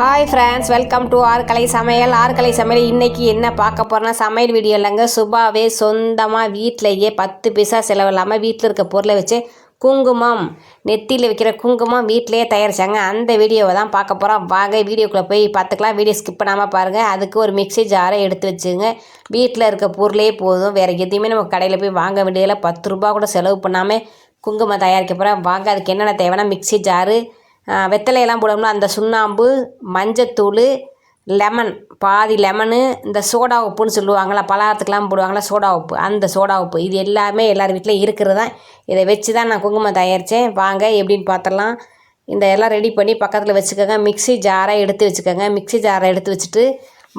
Hi friends welcome to Arkalai Samayal Arkalai Samayal இன்றைக்கி என்ன பார்க்க போகிறோன்னா சமையல் வீடியோ இல்லைங்க. சுபாவே சொந்தமாக வீட்டிலையே பத்து பைசா செலவில்லாமல் வீட்டில் இருக்க பொருளை வச்சு குங்குமம் நெத்தியில் வைக்கிற குங்குமம் வீட்டிலையே தயாரிச்சாங்க. அந்த வீடியோவை தான் பார்க்க போகிறோம் வாங்க வீடியோக்குள்ளே போய் பார்த்துக்கலாம். வீடியோ ஸ்கிப் பண்ணாமல் பாருங்கள் அதுக்கு ஒரு மிக்ஸி ஜாரை எடுத்து வச்சுங்க. வீட்டில் இருக்க பொருளே போதும். வேறு எதையுமே நம்ம கடையில் போய் வாங்க வேண்டியதில்லை. பத்து ரூபா கூட செலவு பண்ணாமல் குங்குமம் தயாரிக்க போகிறேன் வாங்க அதுக்கு என்னென்ன தேவைன்னா மிக்ஸி ஜாரு வெத்தலையெல்லாம் போடுவோம்ல அந்த சுண்ணாம்பு மஞ்சத்தூள் லெமன் பாதி லெமனு இந்த சோடா உப்புன்னு சொல்லுவாங்களா பலகாரத்துக்கெலாம் போடுவாங்களா சோடா உப்பு அந்த சோடா உப்பு இது எல்லாமே எல்லார் வீட்லேயும் இருக்கிறது. தான் இதை வச்சு தான் நான் குங்குமம் தயாரித்தேன் வாங்க எப்படின்னு பார்த்துடலாம் இந்த எல்லாம் ரெடி பண்ணி பக்கத்தில் வச்சுக்கோங்க. மிக்ஸி ஜாரை எடுத்து வச்சுக்கோங்க. மிக்ஸி ஜாரை எடுத்து வச்சுட்டு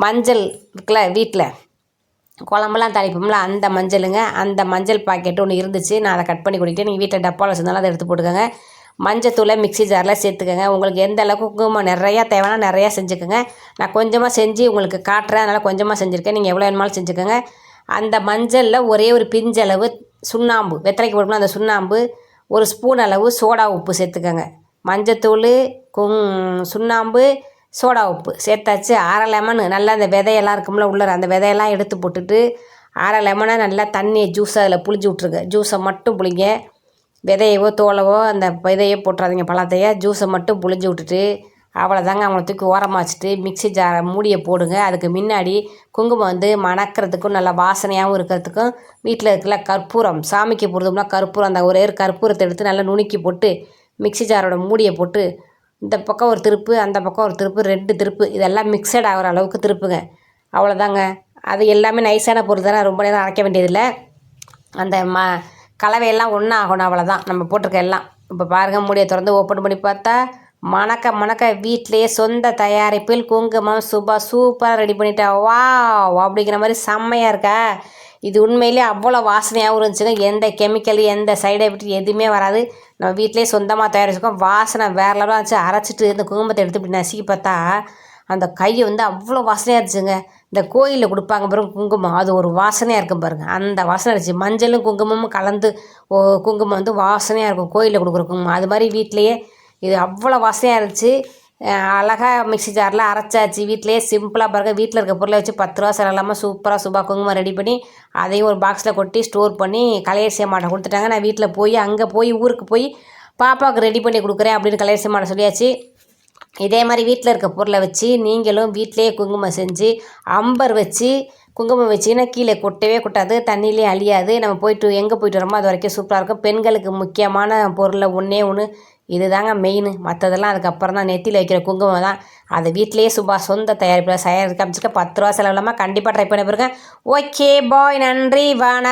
மஞ்சள் இருக்குல்ல வீட்டில் குழம்புலாம் தாளிப்போம்ல அந்த மஞ்சளுங்க அந்த மஞ்சள் பாக்கெட் ஒன்று இருந்துச்சு. நான் அதை கட் பண்ணி குடிக்கிட்டேன். நீங்கள் வீட்டில் டப்பாவில் வச்சிருந்தாலும் அதை எடுத்து போட்டுக்கோங்க. மஞ்சத்தூளை மிக்ஸி ஜாரில் சேர்த்துக்கோங்க. உங்களுக்கு எந்த அளவுக்கு குங்குமம் நிறையா தேவைன்னா நிறையா செஞ்சுக்கோங்க. நான் கொஞ்சமாக செஞ்சு உங்களுக்கு காட்டுறேன். அதனால் கொஞ்சமாக செஞ்சுருக்கேன். நீங்கள் எவ்வளோ வேணுமாலும் செஞ்சுக்கோங்க. அந்த மஞ்சளில் ஒரே ஒரு பிஞ்சளவு சுண்ணாம்பு வெத்தலைக்கு போட்டோம்னா அந்த சுண்ணாம்பு ஒரு ஸ்பூன் அளவு சோடா உப்பு சேர்த்துக்கோங்க. மஞ்சத்தூள் குங் சுண்ணாம்பு சோடா உப்பு சேர்த்தாச்சு. அரை லெமனு நல்லா அந்த விதையெல்லாம் இருக்கும்ல உள்ளார அந்த விதையெல்லாம் எடுத்து போட்டுட்டு அரை லெமனை நல்லா தண்ணியை ஜூஸ் அதில் புளிஞ்சு விட்ருங்க ஜூஸை மட்டும் புளிங்க விதையவோ தோலவோ அந்த விதையோ போட்டுறாதீங்க பழத்தைய. ஜூஸை மட்டும் புளிஞ்சு விட்டுட்டு அவ்வளோதாங்க அவங்கள தூக்கி ஓரமாக வச்சுட்டு மிக்ஸி ஜாரை மூடியை போடுங்க. அதுக்கு முன்னாடி குங்குமம் வந்து மணக்கிறதுக்கும் நல்லா வாசனையாகவும் இருக்கிறதுக்கும் வீட்டில் இருக்கல கற்பூரம். சாமிக்கு போடுறதும்னா கற்பூரம் அந்த ஒரே ஒரு கற்பூரத்தை எடுத்து நல்லா நுணுக்கி போட்டு மிக்ஸி ஜாரோட மூடியை போட்டு இந்த பக்கம் ஒரு திருப்பு அந்த பக்கம் ஒரு திருப்பு ரெண்டு திருப்பு இதெல்லாம் மிக்சட் ஆகிற அளவுக்கு திருப்புங்க. அவ்வளோதாங்க அது எல்லாமே நைஸான பொருள் தானே. ரொம்ப நேரம் அரைக்க வேண்டியதில்லை. அந்த ம கலவையெல்லாம் ஒன்றா ஆகணும் அவ்வளோதான் நம்ம போட்டிருக்க எல்லாம். இப்போ பாருங்கள் மூடியை திறந்து ஓப்பன் பண்ணி பார்த்தா மணக்க மணக்க வீட்டிலேயே சொந்த தயாரிப்பில் குங்குமம் சுபா சூப்பராக ரெடி பண்ணிட்டா. வா அப்படிங்கிற மாதிரி செம்மையாக இருக்கா? இது உண்மையிலே அவ்வளோ வாசனையாகவும் இருந்துச்சுங்க. எந்த கெமிக்கல் எந்த சைடு எஃபெக்ட் எதுவுமே வராது. நம்ம வீட்டிலேயே சொந்தமாக தயாரிச்சிருக்கோம். வாசனை வேற லெவலாக இருந்துச்சு. அரைச்சிட்டு இந்த குங்குமத்தை எடுத்து இப்படி நசுக்கி பார்த்தா அந்த கை வந்து அவ்வளோ வாசனையாக இருந்துச்சுங்க. இந்த கோயிலில் கொடுப்பாங்க பாருங்க குங்குமம். அது ஒரு வாசனையாக இருக்கும் பாருங்கள் அந்த வாசனை இருந்துச்சு. மஞ்சளும் குங்குமமும் கலந்து ஓ குங்குமம் வந்து வாசனையாக இருக்கும் கோயிலில் கொடுக்குற குங்குமம். அது மாதிரி வீட்டிலையே இது அவ்வளோ வாசனையாக இருந்துச்சு. அழகாக மிக்ஸி ஜாரில் அரைச்சாச்சு. வீட்டிலேயே சிம்பிளாக பாருங்கள் வீட்டில் இருக்க பொருளை வச்சு பத்து ரூபா செலவில்லாமல் சூப்பராக சுபா குங்குமம் ரெடி பண்ணி அதையும் ஒரு பாக்ஸில் கொட்டி ஸ்டோர் பண்ணி கலையர் மாட்டை கொடுத்துட்டாங்க. நான் வீட்டில் போய் அங்கே போய் ஊருக்கு போய் பாப்பாவுக்கு ரெடி பண்ணி கொடுக்குறேன் அப்படின்னு கலையர் மாட்டை சொல்லியாச்சு. இதே மாதிரி வீட்டில் இருக்க பொருளை வச்சு நீங்களும் வீட்டிலேயே குங்குமம் செஞ்சு அம்பர் வச்சு குங்குமம் வச்சிங்கன்னா கீழே கொட்டவே கொட்டாது தண்ணியிலே அழியாது. நம்ம போயிட்டு எங்கே போயிட்டு வரோமோ அது வரைக்கும் சூப்பராக இருக்கும். பெண்களுக்கு முக்கியமான பொருளை ஒன்றே ஒன்று இது தாங்க மெயின் மற்றதெல்லாம் அதுக்கப்புறம் தான் நெத்தியில் வைக்கிற குங்குமம் தான். அதை வீட்டிலேயே சுபா சொந்த தயாரிப்பில் தயாரிக்க அமைச்சிருக்க பத்து ரூபா செலவில்லாமல் கண்டிப்பாக ட்ரை பண்ணி பாருங்க. ஓகே பாய் நன்றி வணக்கம்.